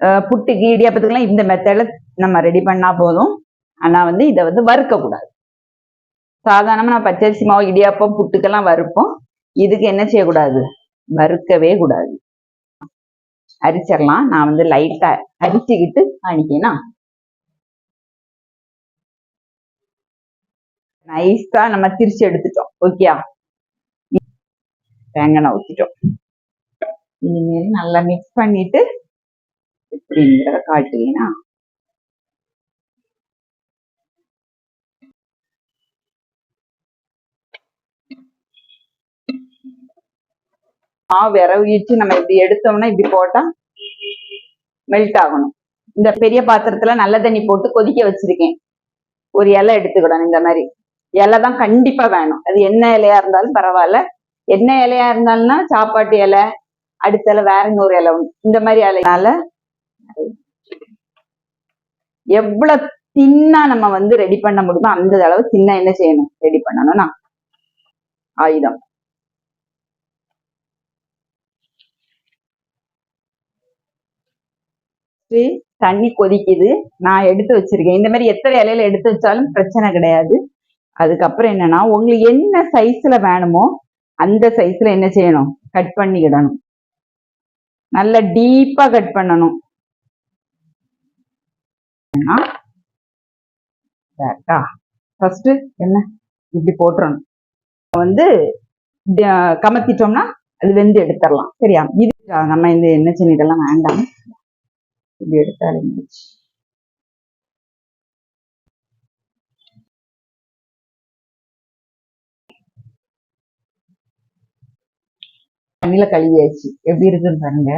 அஹ் புட்டுக்கு இடியாப்பத்துக்குலாம் இந்த மெத்தடில் நம்ம ரெடி பண்ணா போதும். ஆனா வந்து இதை வந்து வறுக்க கூடாது சாதாரணமா பச்சரிசி மாவு இடியாப்பம் புட்டுக்கெல்லாம் வறுப்போம். இதுக்கு என்ன செய்யக்கூடாது? வறுக்கவே கூடாது. அரிச்சிடலாம். நான் வந்து லைட்டா அரிச்சுக்கிட்டு அணிக்கேனா நைஸாக நம்ம திரிச்சு எடுத்துட்டோம். ஓகேயா? தேங்காய் ஊத்திட்டோம். இனிமேல் நல்லா மிக்ஸ் பண்ணிட்டு அப்படின்றத காட்டுவேனா மாவு விரவிச்சு நம்ம இப்படி எடுத்தோம்னா இப்படி போட்டா மெல்ட் ஆகணும். இந்த பெரிய பாத்திரத்துல நல்ல தண்ணி போட்டு கொதிக்க வச்சிருக்கேன். ஒரு இலை எடுத்துக்கிடணும் இந்த மாதிரி. இலை தான் கண்டிப்பா வேணும். அது என்ன இலையா இருந்தாலும் பரவாயில்ல. என்ன இலையா இருந்தாலும்னா சாப்பாட்டு இலை அடுத்த இலை வேற இன்னொரு இலை இந்த மாதிரி இலைனால எவ்வளவு தின்னா நம்ம வந்து ரெடி பண்ண முடியுமோ அந்த அளவு தின்னா என்ன செய்யணும்? ரெடி பண்ணணும்னா ஆயுதம். தண்ணி கொதிக்குது. நான் எடுத்து வச்சிருக்கேன். இந்த மாதிரி எத்தனை இலையில எடுத்து வச்சாலும் பிரச்சனை கிடையாது. அதுக்கப்புறம் என்னன்னா உங்களுக்கு என்ன சைஸ்ல வேணுமோ அந்த சைஸ்ல என்ன செய்யணும்? கட் பண்ணிக்கிடணும். நல்ல டீப்பா கட் பண்ணணும். ஃபர்ஸ்ட் என்ன? இப்படி போட்டுறணும். வந்து கமத்திட்டோம்னா அது வெந்து எடுத்துடலாம். சரியா? இது நம்ம இந்த என்ன சின்ன இதெல்லாம் வேண்டாம். இப்படி எடுத்தாலே முடிச்சு தண்ணியில கழுவியாச்சு. எப்படி இருக்குன்னு பாருங்க.